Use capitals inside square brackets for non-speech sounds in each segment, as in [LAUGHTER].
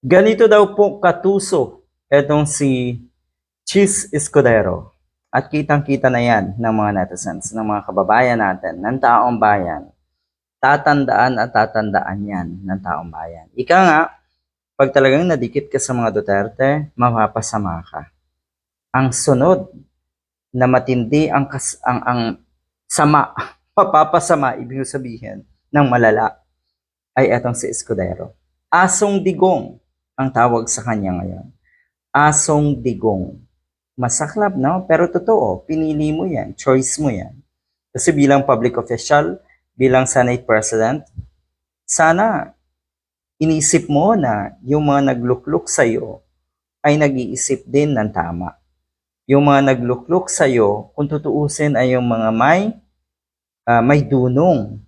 Ganito daw po katuso etong si Cheese Escudero. At kitang-kita na yan ng mga netizens, ng mga kababayan natin, ng taong bayan. Tatandaan at tatandaan yan ng taong bayan. Ika nga, pag talagang nadikit ka sa mga Duterte, mapapasama ka. Ang sunod na matindi ang, kas, ang, ang sama, [LAUGHS] mapapasama, ibig sabihin, ng malala, ay etong si Escudero. Asong digong ang tawag sa kanya ngayon. Asong digong. Masaklap, no? Pero totoo, pinili mo yan, choice mo yan. Kasi bilang public official, bilang Senate President, sana inisip mo na yung mga naglukluk sa'yo ay nag-iisip din ng tama. Yung mga naglukluk sa'yo, kung tutuusin ay yung mga may, ah, may dunong.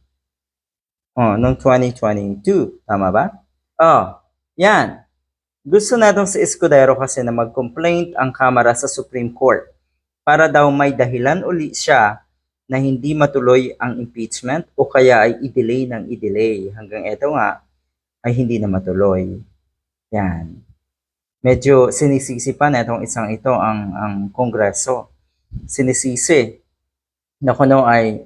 Oh, noong 2022, tama ba? Oh, yan. Gusto natong si Escudero kasi na mag-complaint ang Kamara sa Supreme Court para daw may dahilan uli siya na hindi matuloy ang impeachment o kaya ay i-delay ng i-delay. Hanggang eto nga ay hindi na matuloy. Yan. Medyo sinisisi pa na itong isang ito ang, ang Kongreso. Sinisisi na kuno ay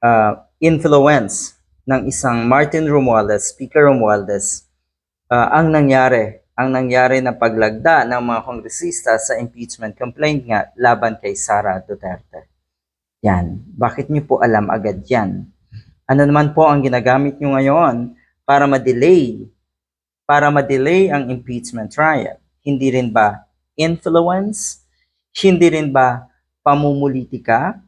ah, influence ng isang Martin Romualdez, Speaker Romualdez, ah, ang nangyari, ang nangyari na paglagda ng mga kongresista sa impeachment complaint nga laban kay Sara Duterte. Yan. Bakit niyo po alam agad yan? Ano naman po ang ginagamit niyo ngayon para ma-delay, para ma-delay ang impeachment trial? Hindi rin ba influence? Hindi rin ba pamumulitika?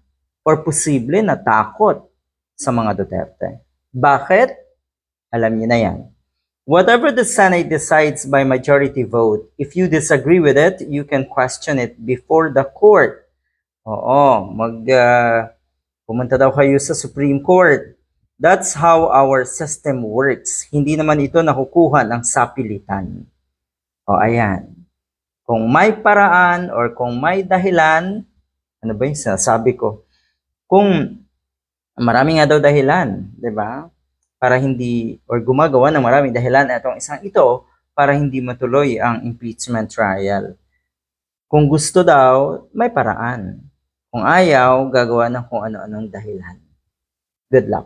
Or posible na takot sa mga Duterte? Bakit? Alam niyo na yan. Whatever the Senate decides by majority vote, if you disagree with it, you can question it before the court. Oo, mag ah, pumunta daw kayo sa Supreme Court. That's how our system works. Hindi naman ito nakukuha ng sapilitan. O ayan. Kung may paraan or kung may dahilan, ano ba yung sinasabi ko? Kung marami nga daw dahilan, di ba? Para hindi, or gumagawa ng maraming dahilan itong isang ito para hindi matuloy ang impeachment trial. Kung gusto daw, may paraan. Kung ayaw, gagawa ng kung ano-anong dahilan. Good luck.